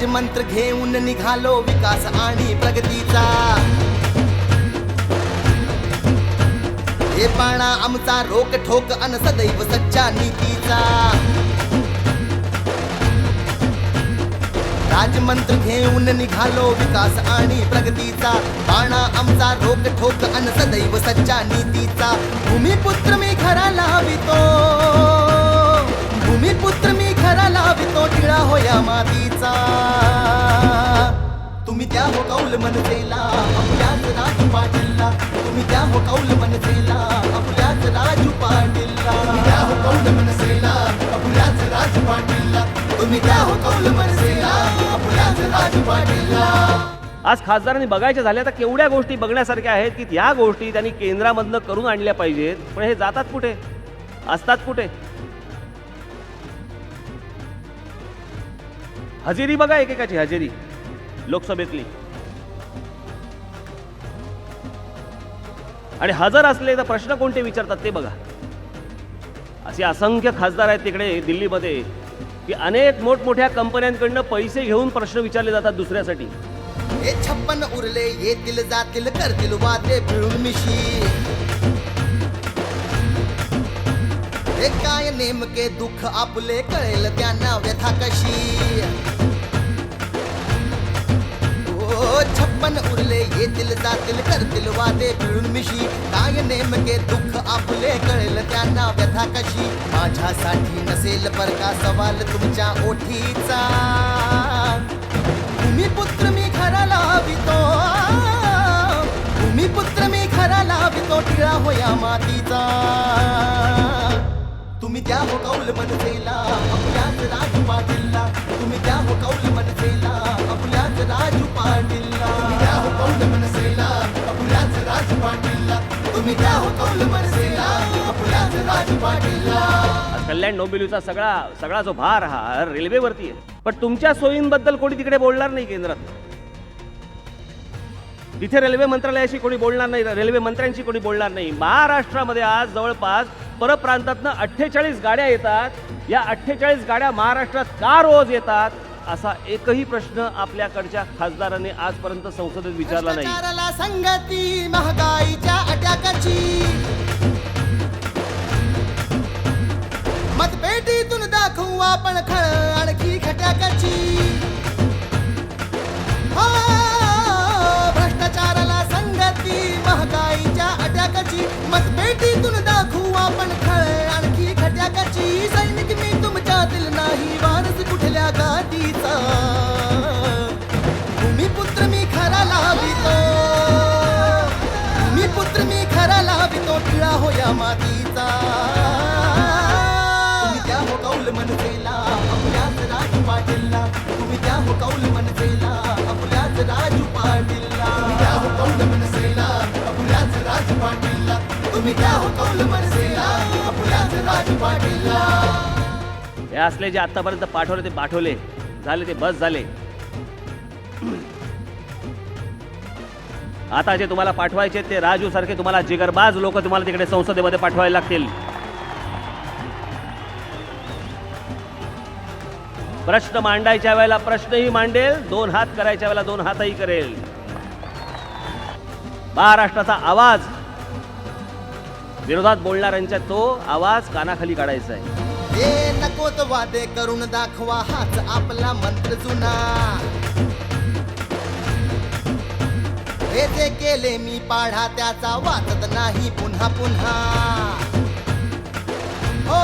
राजमंत्र घेऊन निघालो विकास आणि प्रगतीचा. हे पाणा आमचा रोक ठोक अन सदैव सच्चा नीतीचा. राजमंत्र घेऊन निघालो विकास आणि प्रगतीचा. बाणा आमचा रोक ठोक अन सदैव सच्चा नीतीचा. भूमिपुत्र मी खरा लावितो. भूमिपुत्र मी खरा लावितो. मातीचा. तुम्ही त्या हो कौल मनसेला आपल्याच राजू पाटीलला. तुम्ही त्या हो कौल मनसेला आपल्याच राजू पाटीलला. त्या हो कौल मनसेला आपल्याच राजू पाटीलला. तुम्ही त्या हो कौल मनसेला आपल्याच राजू पाटीलला. आज खासदारांनी बघायच्या झाल्या तर केवढ्या गोष्टी बघण्यासारख्या आहेत की त्या गोष्टी त्यांनी केंद्रामधनं करून आणल्या पाहिजेत. पण हे जातात कुठे? असतात कुठे? हजेरी बघा एकेकाची हजेरी. लोकसभेतली. आणि हजर असले तर प्रश्न कोणते विचारतात ते बघा. असे असंख्य खासदार आहेत तिकडे दिल्लीमध्ये की अनेक मोठमोठ्या कंपन्यांकडनं पैसे घेऊन प्रश्न विचारले जातात दुसऱ्यासाठी. हे छप्पन उरले येतील जातील करतील वादे पिळून मिशी. हे काय नेमके दुःख आपले कळेल त्यांना व्यथा कशी ओ छप्पन उरले येतील जातील करतील वादे मिळून मिशी. काय नेमके दुःख आपले कळेल त्यांना व्यथा कशी माझ्यासाठी नसेल पर का सवाल तुमच्या ओठीचा. भूमिपुत्र मी खरा लावितो. पुत्र मी खरा लाभितो टिळा होया मातीचा. तुम्ही त्या हो कौल मनसेला आपल्याच राजू पाटीलला. तुम्ही त्या हो कौल मनसेला आपल्याच राजू पाटीलला. त्या हो कौल मनसेला आपल्याच राजू पाटीलला. तुम्ही त्या हो कौल मनसेला आपल्याच राजू पाटीलला. कल्याण डोंबिवलीचा सगळा सगळा जो भार हा रेल्वेवरती आहे. पण तुमच्या सोयींबद्दल कोणी तिकडे बोलणार नाही केंद्रात. तिथे रेल्वे मंत्रालयाशी कोणी बोलणार नाही रेल्वे मंत्र्यांशी कोणी बोलणार नाही. महाराष्ट्रामध्ये आज जवळपास परप्रांतातनं अठ्ठेचाळीस गाड्या येतात. या अठ्ठेचाळीस गाड्या महाराष्ट्रात का रोज येतात? असा एकही प्रश्न आपल्याकडच्या खासदारांनी आजपर्यंत संसदेत विचारला नाही. संगती महागाईच्या अटॅकाची. मतपेटीतून दाखवू आपण खळ आणखी खट्याकाची मातीचा तुम्ही त्या हो कौल मनसेला आपल्याच राजू पाटीलला. तुम्ही त्या हो कौल मनसेला आपल्याच राजू पाटीलला. तुम्ही त्या हो कौल मनसेला आपल्याच राजू पाटीलला. तुम्ही त्या हो कौल मनसेला आपल्याच राजू पाटीलला. हे असले जे आतापर्यंत पाठवले ते पाठवले. झाले ते बस झाले. आता जे तुम्हाला पाठवायचे ते राजू सारखे तुम्हाला जिगरबाज लोक तुम्हाला तिकडे संसदेमध्ये पाठवायला लागतील. प्रश्न मांडायच्या वेळेला प्रश्नही मांडेल दोन हात करायच्या वेळेला दोन हातही करेल. महाराष्ट्राचा आवाज विरोधात बोलणाऱ्यांच्या तो आवाज कानाखाली काढायचा आहे. हे नकोत वादे करून दाखवा हाच आपला मंत्र जुना. हे जे केले मी पाढा त्याचा वाचत नाही पुन्हा पुन्हा. हो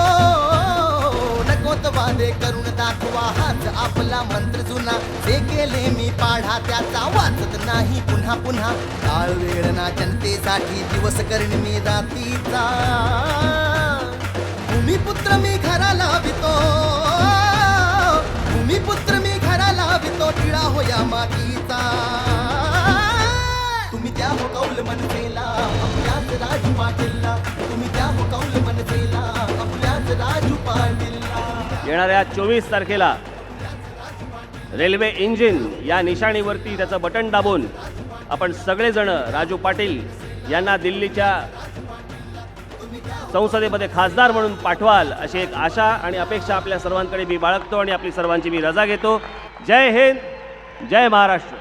नकोत वादे करून दाखवा हाच आपला मंत्र जुना. जे केले मी पाढा त्याचा वाचत नाही पुन्हा पुन्हा. काळ वेळ ना जनतेसाठी दिवस करीन मी रातीचा भूमिपुत्र मी घराला भितो तुम्ही त्या कौल मनसेला आपल्याच राजू येणाऱ्या चोवीस तारखेला रेल्वे इंजिन या निशाणीवरती त्याचं बटन दाबून आपण सगळेजण राजू पाटील यांना दिल्लीच्या संसदेमध्ये खासदार म्हणून पाठवाल अशी एक आशा आणि अपेक्षा आपल्या सर्वांकडे मी बाळगतो आणि आपली सर्वांची मी रजा घेतो. जय हिंद जय महाराष्ट्र.